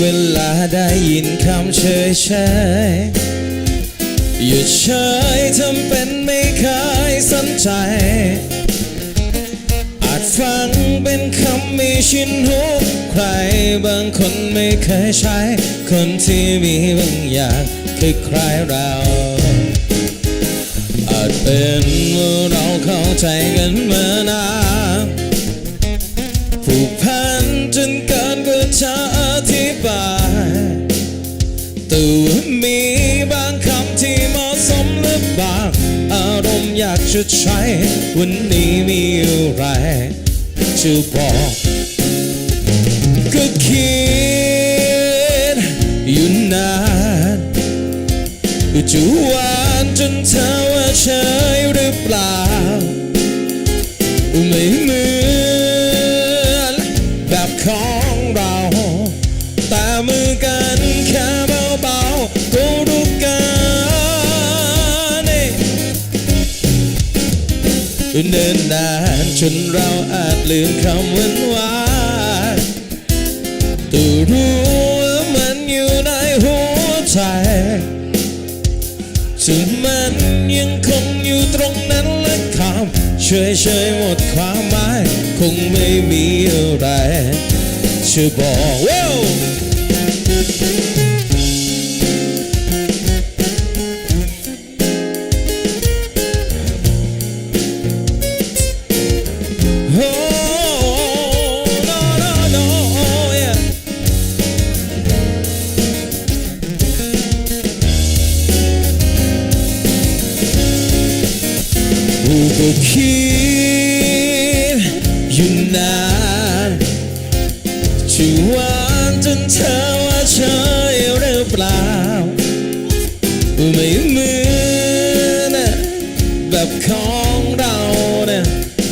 เวลาได้ยินคำเฉยเฉยๆอย่าเฉยทำเป็นไม่เคยสนใจ อาจฟังเป็นคำมีชินหูใครบางคนไม่เคยใช้ คนที่มีบางอย่างคือใครเรา อาจเป็นว่าเราเข้าใจกันมานาน จะใช้วันนี้มีอะไรจะบอกก็คิดอยู่นานจะหวานจนเธอว่าเฉยหรือเปล่าไม่เหมือน เดินนานจนเราอาจลืมคำหวานหวานแต่รู้ว่ามันอยู่ในหัวใจถึงมันยังคงอยู่ตรงนั้นและคำเฉยเฉยหมดความหมาย คงไม่มีอะไรจะบอกว้าว ไม่เหมือนแบบของเราเนี่ย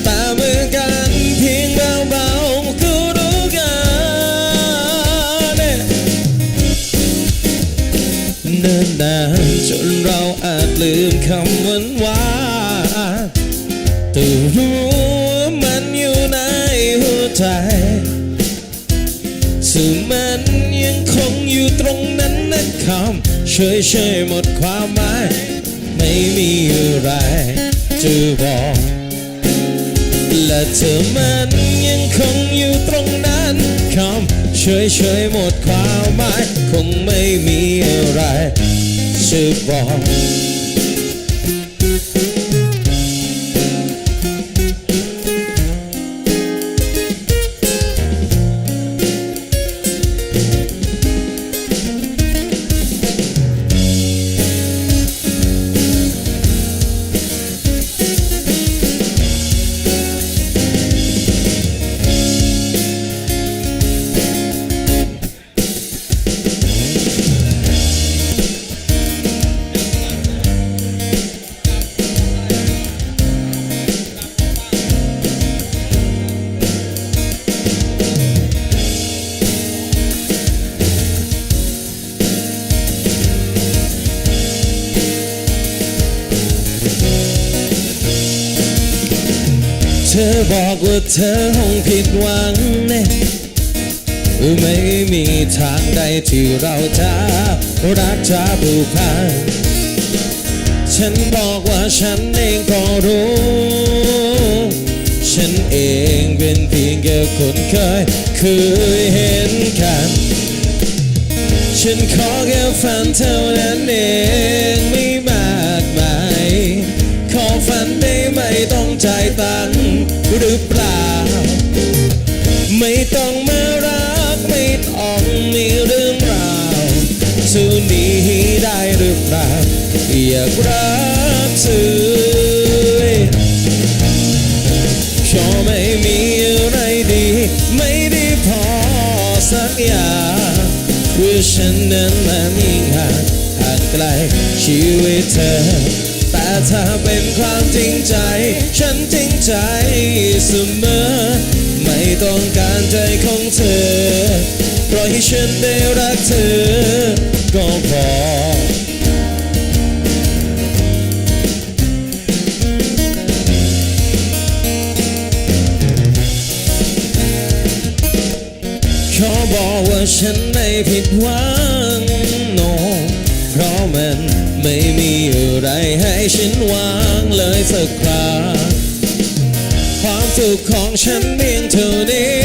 แต่เมือกันเพียงเบาๆก็รู้กันเนี่ยเนิ่นนานจนเราอาจลืมคำ ยเฉยๆหมดความหมาย ไม่มีอะไรจะบอก และเธอมันยังคงอยู่ตรงนั้นคำเฉยเฉยๆหมดความหมาย คงไม่มีอะไรจะบอก ธอบอกว่าเธอคงผิดหวังเนี่ยไม่มีทางใดที่เราจะรักจะผูกพันฉันบอกว่าฉันเองก็รู้ ฉันเองเป็นเพียงแค่คนเคยเคยเห็นกัน ฉันขอแค่ฝันเท่านั้นเองไม่ ต้องจ่ายตังหรือเปล่า ไม่ต้องมารักไม่ต้องมีเรื่องราวสู้นี้ได้หรือเปล่าอยากรักเธอขอไม่มีอะไรดี ไม่ได้พอสักอย่างว่าฉันนั้นมันยิ่งห่างห่างไกลชีวิตเธอ แต่ถ้าเป็นความจริงใจ ฉันจริงใจเสมอ ไม่ต้องการใจของเธอปล่อยให้ฉันได้รักเธอ ก็พอขอบอกว่าฉันไม่ผิดหวัง no เพราะมัน ไม่มีอะไรให้ฉันวังเลยสักครั้งความสุขของฉันเพียงเท่านี้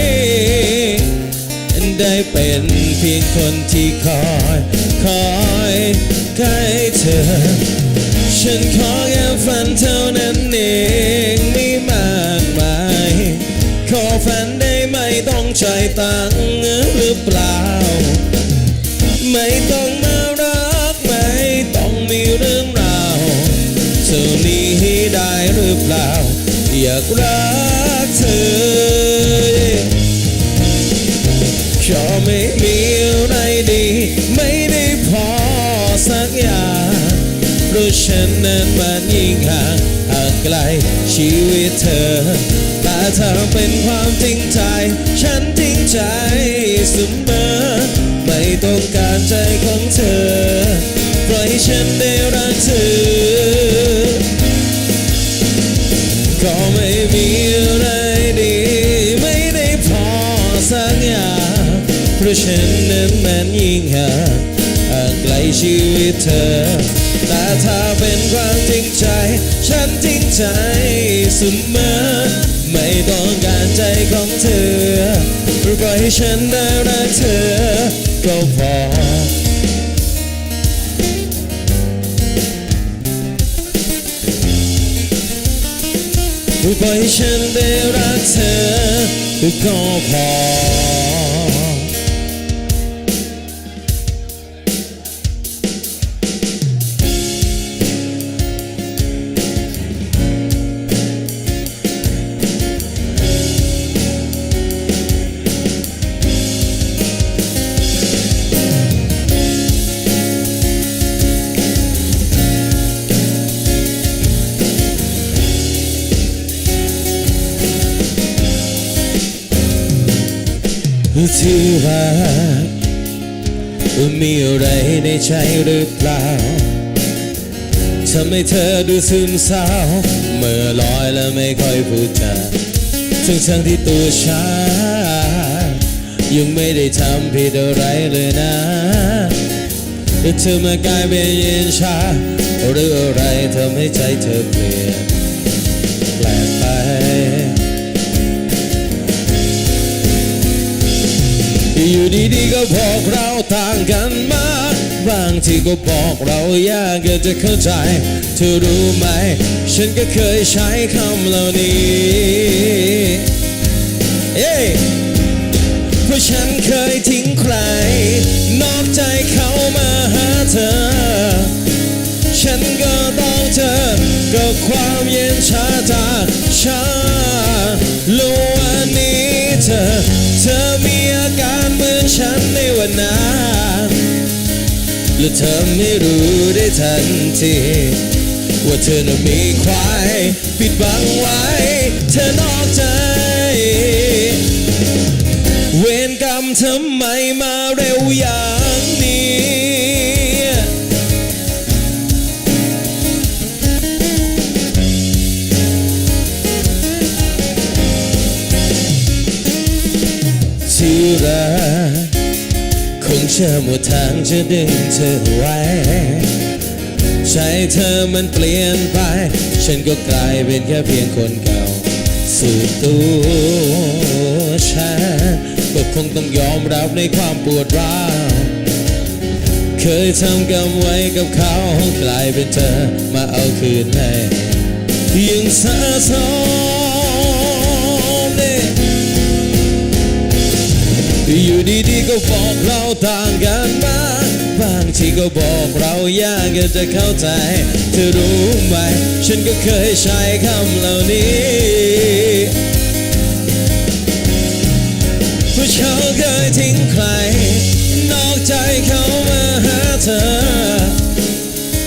ได้เป็นเพียงคนที่คอย คอยใกล้เธอ ฉันขอแค่ฝันเท่านั้นเองไม่มากมายขอฝันได้ไม่ต้องใจตังหรือเปล่า ไม่ต้องมา ได้หรือเปล่า อยากรักเธอขอไม่มีอะไรดี ไม่ได้พอสักอย่างเพรู้ฉันนั้นมันยิ่งห่างห่างไกลชีวิตเธอ แต่เธอเป็นความจริงใจ ฉันจริงใจเสมอ ไม่ต้องการใจของเธอ ปล่อยให้ฉันได้รักเธอ ก็ไม่มีอะไรดี ไม่ได้พอสักอย่างเพราะฉันนั้นมันยิ่งห่างห่างไกลชีวิตเธอ แต่ถ้าเป็นความจริงใจ ฉันจริงใจเสมอ ไม่ต้องการใจของเธอปล่อยให้ฉันได้รักเธอก็พอ ปล่อยให้ฉันได้รักเธอก็พอ ที่รักมีอะไรในใจหรือเปล่าทำให้เธอดูซึมเศร้า เมื่อลอยและไม่ค่อยพูดจาทั้งทั้งที่ตัวฉันยังไม่ได้ทำผิดอะไรเลยนะแต่เธอมากลายเป็นเย็นชาหรืออะไรทำให้ใจเธอเปลี่ยน อยู่ดีๆก็บอกเราต่างกันมาบางทีก็บอกเรายากเกินจะเข้าใจ เธอรู้ไหม ฉันก็เคยใช้คำเหล่านี้เอ้เพราะฉันเคยทิ้งใคร นอกใจเขามาหาเธอ ฉันก็ต้องเจอกับความเย็นชาจาฉั ว่านานและเธอไม่รู้ได้ทันที ว่าเธอน่ะมีควายปิดบังไว้ เธอนอกใจ เวรกรรมทำไมมาเร็วอย่า เชื่อหมดทางจะดึงเธอไว้ใจเธอมันเปลี่ยนไป ฉันก็กลายเป็นแค่เพียงคนเก่าสู่ตัวฉันก็คงต้องยอมรับในความปวดร้าวเคยทำกรรมไว้กับเขากลายเป็นเธอมาเอาคืนให้ยังสะสม ดีๆก็บอกเราต่างกันมางบางทีก็บอกเรายากจะจะเข้าใจ เธอรู้ไหม ฉันก็เคยใช้คำเหล่านี้เพราะเขาเคยทิ้งใคร นอกใจเขามาหาเธอ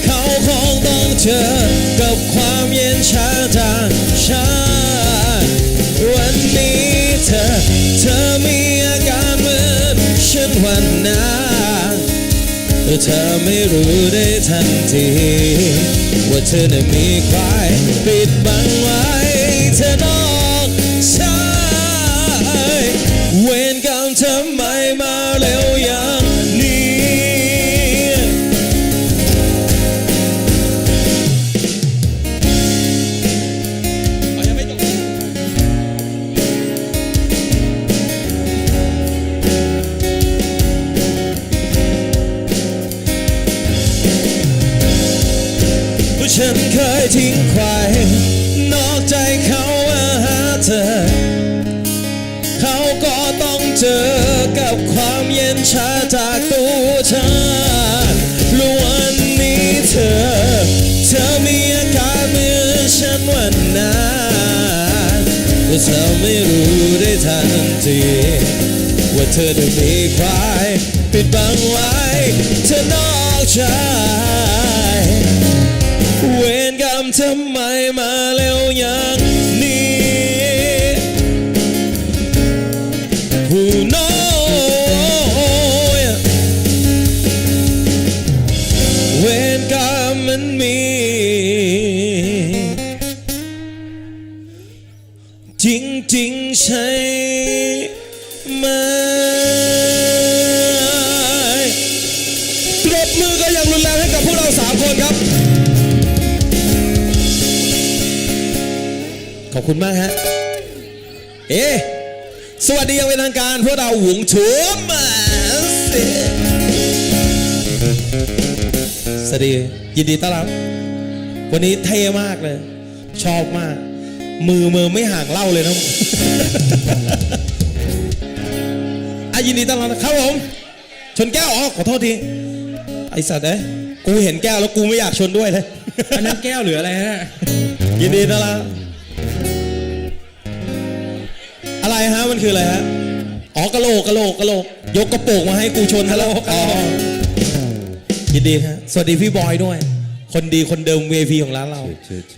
เขาคงต้องเจอกับความเย็นชาจากฉันวันนี้เธอ เธอมี วันนั้นเธอไม่รู้ได้ทันที ว่าเธอน่ะมีควายปิด เธอไม่รู้ได้ทันที ว่าเธอได้มีใครปิดบังไว้ เธอนอกใจเวรกรรมทำไมมาเร็วยัง จริงใช่ไหมปรบมือก็ยังรุนแรงให้กับพวกเราสามคนครับ ขอบคุณมากฮะ เอ๊สวัสดีอยังเป็นทางการพวกเราหวงชุมมาสิสวัสดียินดีต้อนรับ วันนี้เท่มากเลย ชอบมาก มือมือไม่ห่างเหล่าเลยนะอะยินดีต้อนรับนะครับผม ชนแก้วอ๋อขอโทษทีไอสัตว์เอ้ยกูเห็นแก้วแล้วกูไม่อยากชนด้วยเลยอันนั้นแก้วหรืออะไรฮะยินดีต้อนรับอะไรฮะมันคืออะไรฮะอ๋อกะโหลกกะโหลกกะโหลกยกกระโปรงมาให้กูชนทะโลกอ๋อยินดีฮะสวัสดีพี่บอยด้วย คนดีคนเดิมเวพีของร้านเรา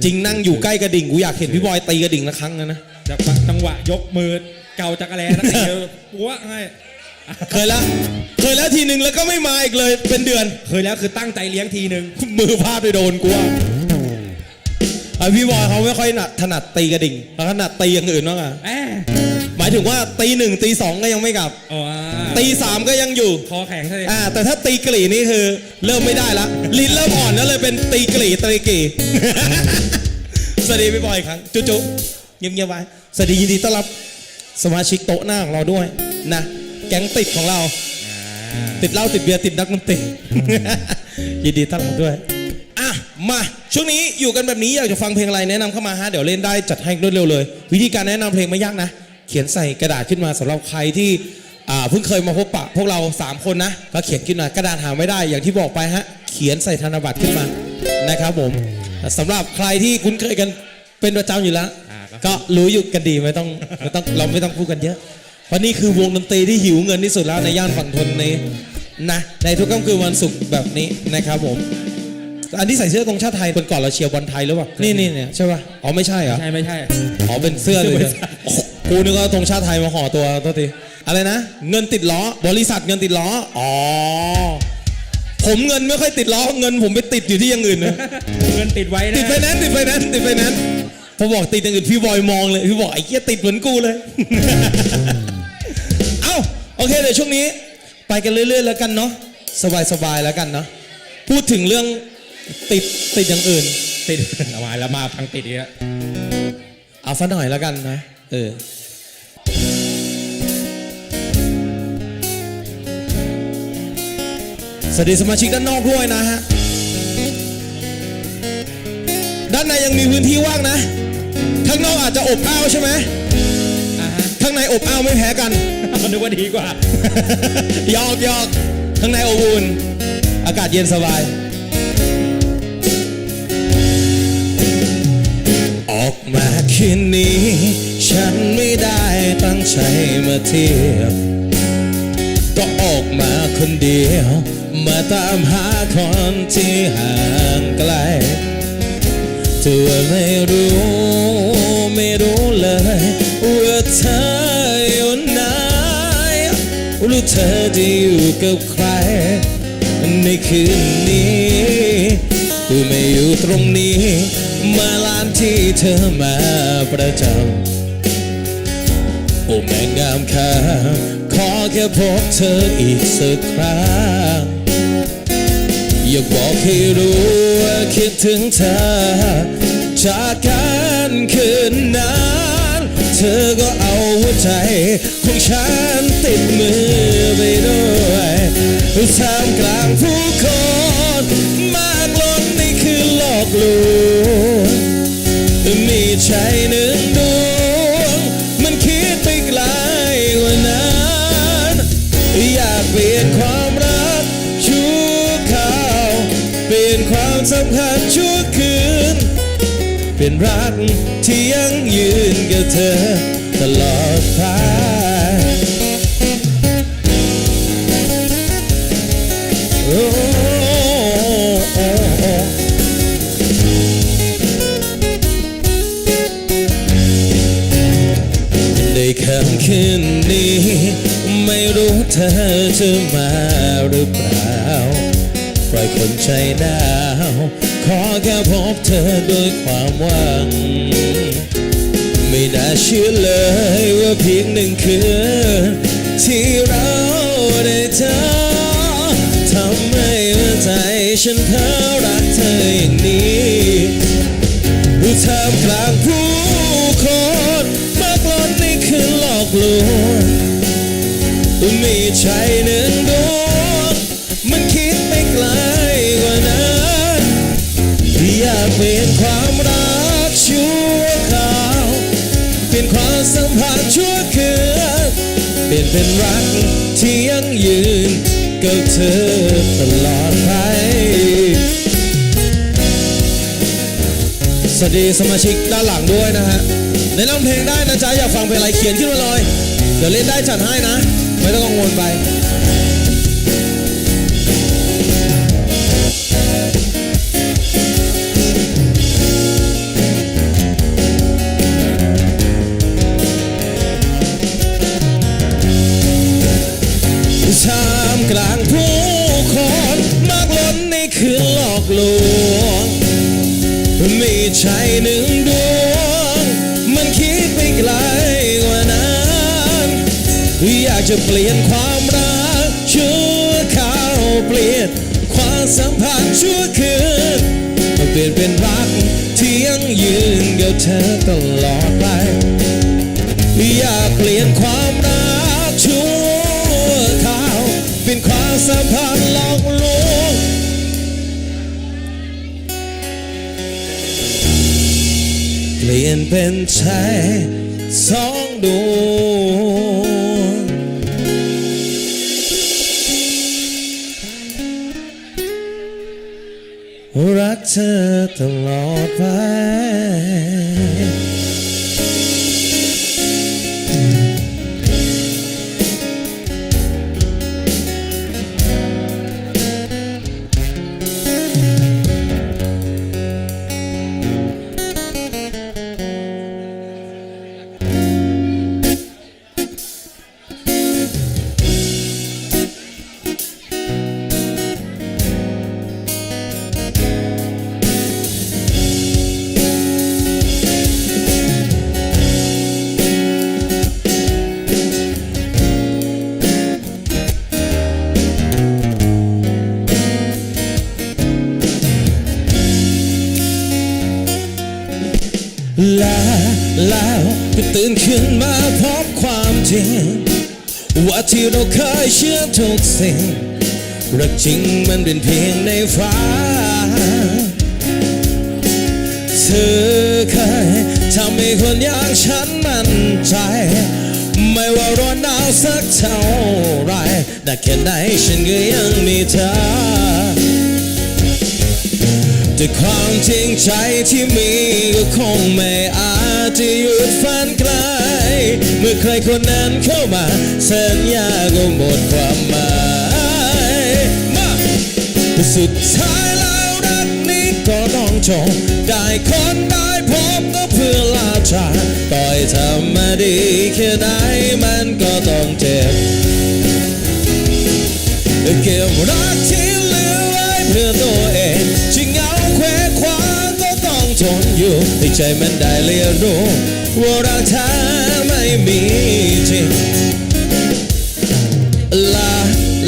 จริงนั่งอยู่ใกล้กระดิ่งกูอยากเห็นพี่บอยตีกระดิ่งละครั้งนะนะจังหวะจังหวะยกมือเกาจักรแลนั่นเองปัวให้เคยแล้วเคยแล้วทีหนึ่งแล้วก็ไม่มาอีกเลยเป็นเดือน เคยแล้วคือตั้งใจเลี้ยงทีหนึ่งมือพลาดไปโดนกูว่าอะพี่บอยเขาไม่ค่อยถนัดถนัดตีกระดิ่งเขาถนัดตีอย่างอื่นบ้างอะแห มหมายถึงว่าตีหนึ่งตีสองก็ยังไม่กลับ อ๋อตีสามก็ยังอยู่ คอแข็งใช่ไหมอ่า แต่ถ้าตีกลี่นี่คือเริ่มไม่ได้ละลิ้นเริ่มอ่อนแล้วเลยเป็นตีกลี่ตีกลี่สวัสดีพี่บอยอีกครั้งจุ๊จุ๊เงียบๆไว้สวัสดียินดีต้อนรับสมาชิกโต๊ะหน้าของเราด้วยนะ แก๊งติดของเรา ติดเหล้าติดเบียร์ติดนักดนตรี ยินดีต้อนรับด้วย อะ มาช่วงนี้อยู่กันแบบนี้อยากจะฟังเพลงอะไรแนะนำเข้ามาฮะ เดี๋ยวเล่นได้จัดให้รวดเร็วเลย วิธีการแนะนำเพลงไม่ยากนะเขียนใส่กระดาษขึ้นมาสำหรับใครที่อ่าเพิ่งเคยมาพบปะพวกเรา 3 คนนะก็เขียนขึ้นมากระดาษหาไม่ได้อย่างที่บอกไปฮะเขียนใส่ธนบัตรขึ้นมานะครับผมสำหรับใครที่คุ้นเคยกันเป็นประจำอยู่แล้ว ก็รู้อยู่กันดีไม่ต้องไม่ต้องเราไม่ต้องพูดกันเยอะเพราะนี่คือวงดนตรีที่หิวเงินที่สุดแล้วในย่านฝั่งทนนี้นะในทุกค่ำคืนวันศุกร์แบบนี้นะครับผมอันที่ใส่เสื้อตรงชาติไทยคนก่อนเราเชียร์บอลไทยหรือเปล่านี่นี่เนี่ยใช่ป่ะอ๋อไม่ใช่เหรอใช่ไม่ใช่อ๋อเป็นเสื้อเลย เสื้อเนี่ยโอ้โหกูนึกว่าตรงชาติไทยมาห่อตัวตัวทีอะไรนะ เงินติดล้อบริษัทเงินติดล้ออ๋อผมเงินไม่ค่อยติดล้อเงินผมไปติดอยู่ที่อย่างอื่นนะเงินติดไว้นะติดไฟแนนซ์ติดไฟแนนซ์ติดไฟแนนซ์พอบอกติดอย่างอื่นพี่บอยมองเลยพี่บอกไอ้เกี้ยติดเหมือนกูเลย เอ้าโอเคเดี๋ยวช่วงนี้ ไปกันเรื่อยๆแล้วกันเนาะสบายๆแล้วกันเนาะพูดถึงเรื่องติดติดอย่างอื่น ติดเอามาแล้วมาพังติดอีกแล้วเอาซะหน่อยแล้วกันนะเออ สวัสดีสมาชิกด้านนอกด้วยนะฮะ ด้านในยังมีพื้นที่ว่างนะ ข้างนอกอาจจะอบอ้าวใช่ไหมอ่าฮะข้างในอบอ้าวไม่แพ้กันนึกว่าดีกว่าหยอกหยอกข้างในอบอุ่น อากาศเย็นสบาย ออกมาคืนนี้ ฉันไม่ได้ตั้งใจมาเที่ยวก็ออกมาคนเดียว มาตามหาคนที่ห่างไกลเธอไม่รู้ ไม่รู้เลยว่าเธออยู่ไหนรู้เธอจะอยู่กับใคร ในคืนนี้กูไม่อยู่ตรงนี้ มาลานที่เธอมาประจำโอ้แม่งามค่าขอแค่พบเธออีกสักครั้ง อยากบอกให้รู้ว่าคิดถึงเธอ จากกันคืนนั้นเธอก็เอาหัวใจของฉันติดมือไปด้วยท่ามกลางผู้คนมากล้นนี่คือหลอกลวงมีใจหนึ่งดวง มันคิดไปไกลกว่านั้น อยากเปลี่ยนความ วามสำคัญชั่วคืน เป็นรักที่ยังยืนกับเธอตลอดไปโอ้โอ้โอ้ได้ค่ำคืนนี้ ไม่รู้เธอจะมาหรือเปล่า ปล่อยคนใจหนาว แค่พบเธอด้วยความหวัง ไม่น่าเชื่อเลยว่าเพียงหนึ่งคืนที่เราได้เจอทำให้หัวใจฉันเพ้อรักเธออย่างนี้ผู้ทำกลางผู้คนมากล้นในคืนหลอกลวงไมีใจหนึ่งากเปลี่ยนความรักชั่วคราวเปลี่ยนความสัมพันธ์ชั่วคืนเปลี่ยนเป็นรักที่ยังยืนกับเธอตลอดไปสวัสดีสมาชิกด้านหลังด้วยนะฮะในนำเพลงได้นะจ๊ะอยากฟังเพลงอะไรเขียนขึ้นมาเลยเดี๋ยวเล่นได้จัดให้นะ ไม่ต้องกังวลไป ง มีใจหนึ่งดวง มันคิดไปไกลกว่านั้น อยากจะเปลี่ยนความรักชั่วคราวเปลี่ยนความสัมพันธ์ชั่วคืนเปลี่ยนเป็นรักที่ยังยืนกับเธอตลอดไป อยากเปลี่ยนความรักชั่วคราวเป็นความสัมพันธ์หลอกลวง ลี่ยนเป็นใจสองดวงรักเธอตลอดไป เราเคยเชื่อทุกสิ่งรักจริงมันเป็นเพียงในฝันเธอเคยทำให้คนอย่างฉันมั่นใจ ไม่ว่าร้อนหนาวสักเท่าไรแต่แค่ไหนฉันก็ยังมีเธอ แต่ความจริงใจที่มีก็คงไม่อาจจะหยุดฝันไกล เมื่อใครคนนั้นเข้ามาสัญญาก็หมดความหมายมาแต่สุดท้ายแล้วรักนี้ก็ต้องจบได้คนได้พบก็เพื่อลาจากต่อยทำมาดีแค่ไหนมันก็ต้องเจ็บเก็บรักที่เหลือไว้เพื่อตัวเอง อยู่ให้ใจมันได้เรียนรู้ว่ารักแท้ไม่มีจริงลา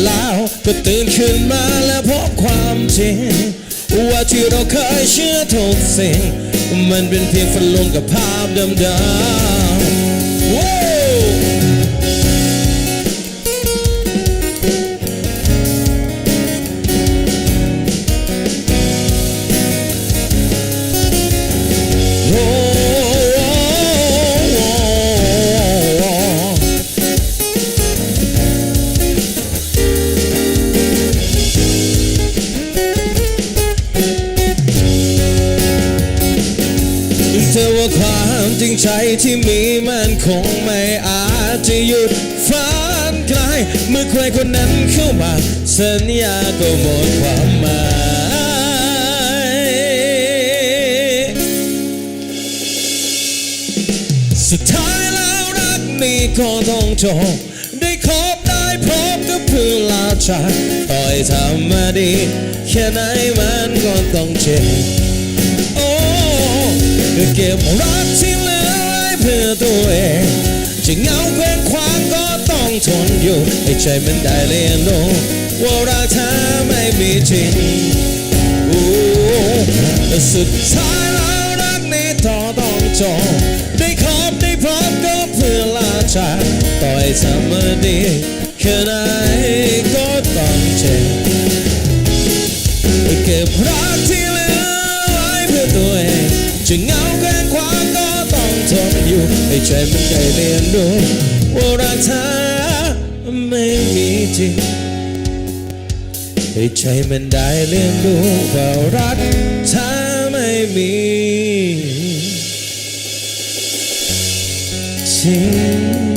แล้วก็ตื่นขึ้นมาแล้วพบความจริง ว่าที่เราเคยเชื่อทุกสิ่ง มันเป็นเพียงฝันลวงกับภาพเดิมๆ ว่าความจริงใจที่มีมันคงไม่อาจจะหยุดฝันไกลเมื่อใครคนนั้นเข้ามา สัญญาก็หมดความหมายสุดท้ายแล้วรักนี้ก็ต้องจบได้คบได้พบก็เพื่อลาจากต่อยทำมาดี แค่ไหนมันก็ต้องเจ็บ เก็บรักที่เหลือไว้เพื่อตัวเองจะเหงาเคว้งคว้างก็ต้องทนอยู่ให้ใจมันได้เรียนรู้ว่ารักเธอไม่มีจริงแต่สุดท้ายแล้วรักนี้ต่อต้องจบได้คบได้พบก็เพื่อลาจากต่อยทำมาดีแค่ไหนก็ต้องเจ็บเก็บรักที่ จะเงาแค่ความก็ต้องทนอยู่ให้ใจมันได้เรียนรู้ว่ารักเธอไม่มีจริงให้ใจมันได้เรียนรู้ว่ารักเธอไม่มีจริง